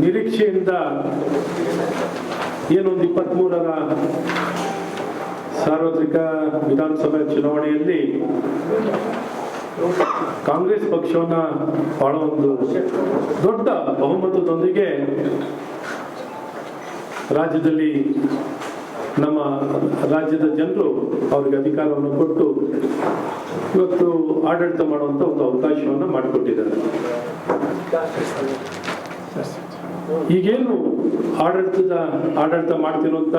ನಿರೀಕ್ಷೆಯಿಂದ ಏನೊಂದು ಇಪ್ಪತ್ತ್ಮೂರರ ಸಾರ್ವತ್ರಿಕ ವಿಧಾನಸಭೆ ಚುನಾವಣೆಯಲ್ಲಿ ಕಾಂಗ್ರೆಸ್ ಪಕ್ಷವನ್ನು ಬಹಳ ಒಂದು ದೊಡ್ಡ ಬಹುಮತದೊಂದಿಗೆ ರಾಜ್ಯದಲ್ಲಿ ನಮ್ಮ ರಾಜ್ಯದ ಜನರು ಅವರಿಗೆ ಅಧಿಕಾರವನ್ನು ಕೊಟ್ಟು ಇವತ್ತು ಆಡಳಿತ ಮಾಡುವಂಥ ಒಂದು ಅವಕಾಶವನ್ನು ಮಾಡಿಕೊಟ್ಟಿದ್ದಾರೆ. ಈಗೇನು ಆಡಳಿತದ, ಆಡಳಿತ ಮಾಡ್ತಿರುವಂತ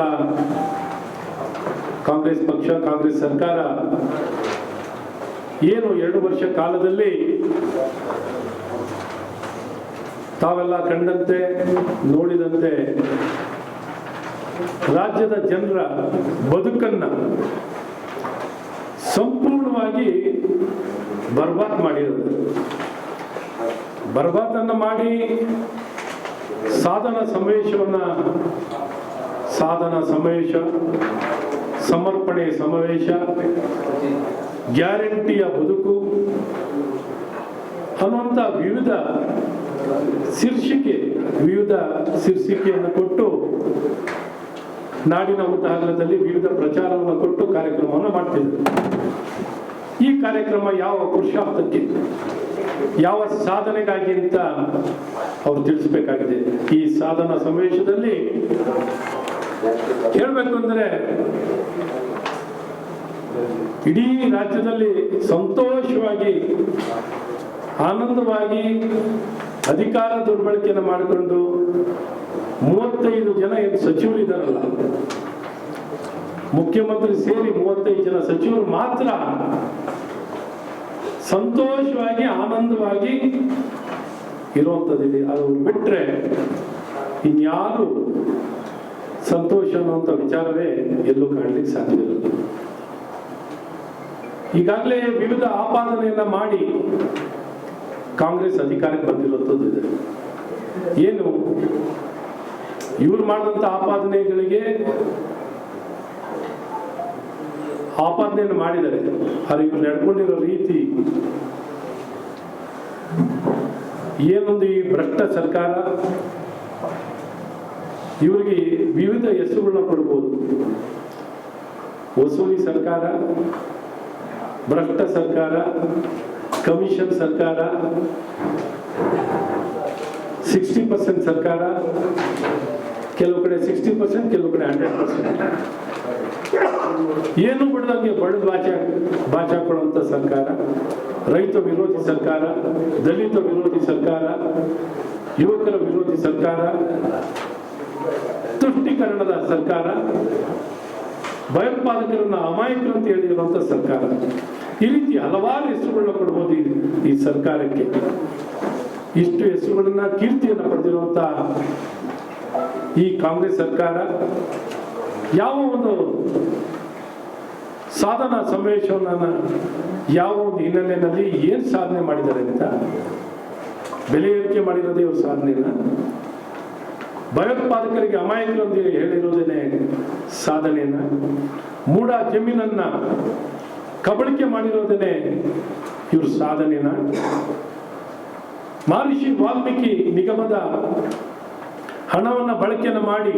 ಕಾಂಗ್ರೆಸ್ ಪಕ್ಷ, ಕಾಂಗ್ರೆಸ್ ಸರ್ಕಾರ ಏನು ಎರಡು ವರ್ಷ ಕಾಲದಲ್ಲಿ ತಾವೆಲ್ಲ ಕಂಡಂತೆ, ನೋಡಿದಂತೆ ರಾಜ್ಯದ ಜನರ ಬದುಕನ್ನ ಸಂಪೂರ್ಣವಾಗಿ ಬರ್ಬಾದ್ ಮಾಡಿರೋದು. ಬರ್ಬಾದನ್ನ ಮಾಡಿ ಸಾಧನ ಸಮಾವೇಶವನ್ನ ಸಾಧನ ಸಮಾವೇಶ, ಸಮರ್ಪಣೆ ಸಮಾವೇಶ, ಗ್ಯಾರಂಟಿಯ ಬದುಕು ಅನ್ನುವಂಥ ವಿವಿಧ ಶೀರ್ಷಿಕೆ, ವಿವಿಧ ಶೀರ್ಷಿಕೆಯನ್ನು ಕೊಟ್ಟು ನಾಡಿನ ಉದ್ದಾಗಲದಲ್ಲಿ ವಿವಿಧ ಪ್ರಚಾರವನ್ನು ಕೊಟ್ಟು ಕಾರ್ಯಕ್ರಮವನ್ನು ಮಾಡ್ತಿದ್ದರು. ಈ ಕಾರ್ಯಕ್ರಮ ಯಾವ ಪುರುಷಾರ್ಥಕ್ಕೆ ಯಾವ ಸಾಧನೆಗಾಗಿ ಅಂತ ಅವ್ರು ತಿಳಿಸ್ಬೇಕಾಗಿದೆ. ಈ ಸಾಧನ ಸಮಾವೇಶದಲ್ಲಿ ಹೇಳ್ಬೇಕು ಅಂದ್ರೆ ಇಡೀ ರಾಜ್ಯದಲ್ಲಿ ಸಂತೋಷವಾಗಿ, ಆನಂದವಾಗಿ ಅಧಿಕಾರ ದುರ್ಬಳಕೆಯನ್ನು ಮಾಡಿಕೊಂಡು ಮೂವತ್ತೈದು ಜನ ಸಚಿವರಿದ್ದಾರಲ್ಲ ಮುಖ್ಯಮಂತ್ರಿ ಸೇರಿ ಮೂವತ್ತೈದು ಜನ ಸಚಿವರು ಮಾತ್ರ ಸಂತೋಷವಾಗಿ, ಆನಂದವಾಗಿ ಇರುವಂಥದ್ದಿದೆ ಅದು ಬಿಟ್ರೆ ಇನ್ಯಾರು ಸಂತೋಷ ಅನ್ನುವಂಥ ವಿಚಾರವೇ ಎಲ್ಲೂ ಕಾಣಲಿಕ್ಕೆ ಸಾಧ್ಯವಿಲ್ಲ ಈಗಾಗಲೇ ವಿವಿಧ ಆಪಾದನೆಯನ್ನ ಮಾಡಿ ಕಾಂಗ್ರೆಸ್ ಅಧಿಕಾರಕ್ಕೆ ಬಂದಿರುವಂಥದ್ದು ಇದೆ. ಏನು? ಇವ್ರು ಮಾಡಿದಂಥ ಆಪಾದನೆಗಳಿಗೆ ಆಪಾದನೆಯನ್ನು ಮಾಡಿದ್ದಾರೆ ಆದರೆ ಇವ್ರು ನಡ್ಕೊಂಡಿರೋ ರೀತಿ. ಏನೊಂದು ಈ ಭ್ರಷ್ಟ ಸರ್ಕಾರ? ಇವರಿಗೆ ವಿವಿಧ ಹೆಸರುಗಳನ್ನ ಕೊಡ್ಬೋದು. ವಸೂಲಿ ಸರ್ಕಾರ, ಭ್ರಷ್ಟ ಸರ್ಕಾರ, ಕಮಿಷನ್ ಸರ್ಕಾರ, ಸಿಕ್ಸ್ಟಿ ಪರ್ಸೆಂಟ್ ಸರ್ಕಾರ, ಕೆಲವು ಕಡೆ ಸಿಕ್ಸ್ಟಿ ಪರ್ಸೆಂಟ್, ಕೆಲವು ಕಡೆ ಹಂಡ್ರೆಡ್ ಪರ್ಸೆಂಟ್. ಏನು ಬಿಡದಂಗೆ ಬಡದ ಭಾಷೆ ಭಾಷೆ ಕೊಡುವಂಥ ಸರ್ಕಾರ, ರೈತ ವಿರೋಧಿ ಸರ್ಕಾರ, ದಲಿತ ವಿರೋಧಿ ಸರ್ಕಾರ, ಯುವಕರ ವಿರೋಧಿ ಸರ್ಕಾರ, ತುಷ್ಟೀಕರಣದ ಸರ್ಕಾರ, ಭಯೋತ್ಪಾದಕರನ್ನ ಅಮಾಯಕರು ಅಂತ ಹೇಳಿರುವಂತ ಸರ್ಕಾರ. ಈ ರೀತಿ ಹಲವಾರು ಹೆಸರುಗಳನ್ನ ಕೊಡ್ಬೋದು ಈ- ಸರ್ಕಾರಕ್ಕೆ. ಇಷ್ಟು ಹೆಸರುಗಳನ್ನ, ಕೀರ್ತಿಯನ್ನು ಪಡೆದಿರುವಂತ ಈ ಕಾಂಗ್ರೆಸ್ ಸರ್ಕಾರ, ಯಾವ ಒಂದು ಸಾಧನಾ ಸಮಾವೇಶವನ್ನ ಯಾವ ಒಂದು ಹಿನ್ನೆಲೆಯಲ್ಲಿ ಏನ್ ಸಾಧನೆ ಮಾಡಿದ್ದಾರೆ ಅಂತ? ಬೆಲೆ ಏರಿಕೆ ಮಾಡಿರೋದೇ ಇವ್ರ ಸಾಧನೆನ? ಭಯೋತ್ಪಾದಕರಿಗೆ ಅಮಾಯಕರು ಅಂತ ಹೇಳಿರೋದೇನೆ ಸಾಧನೆಯನ್ನ ಮೂಡ ಜಮೀನನ್ನ ಕಬಳಿಕೆ ಮಾಡಿರೋದೇನೆ ಇವ್ರ ಸಾಧನೆನ? ಮಹರ್ಷಿ ವಾಲ್ಮೀಕಿ ನಿಗಮದ ಹಣವನ್ನ ಬಳಕೆಯನ್ನು ಮಾಡಿ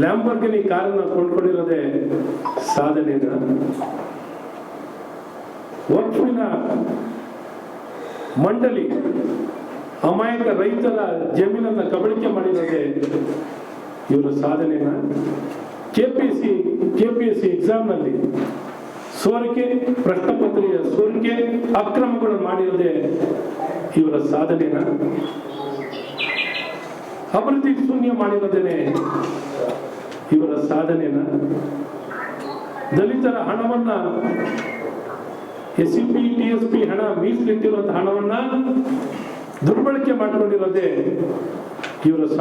ಲ್ಯಾಂಬರ್ಗಿನಿ ಕಾರನ್ನ ಕೊಂಡ್ಕೊಂಡಿರೋದೇ ಸಾಧನೆನ? ವಕ್ಫಿನ ಮಂಡಳಿ ಅಮಾಯಕ ರೈತರ ಜಮೀನನ್ನ ಕಬಳಿಕೆ ಮಾಡಿರೋದೇ ಇವರ ಸಾಧನೆನ? K P C K P S C ಎಕ್ಸಾಮ್ನಲ್ಲಿ ಸೋರಿಕೆ ಪ್ರಶ್ನೆ ಪತ್ರಿಕೆಯ ಸೋರಿಕೆ ಅಕ್ರಮಗಳನ್ನು ಮಾಡಿರೋದೆ ಇವರ ಸಾಧನೆನ? ಅಭಿವೃದ್ಧಿ ಶೂನ್ಯ ಮಾಡಿರೋದೇನೆ ಇವರ ಸಾಧನೆನ ದಲಿತರ ಹಣವನ್ನ S P T S P ಹಣ ಮೀಸಲಿಟ್ಟಿರುವಂತಹ ಹಣವನ್ನ ದುರ್ಬಳಕೆ ಮಾಡಿಕೊಂಡಿರೋದೇ ಇವರ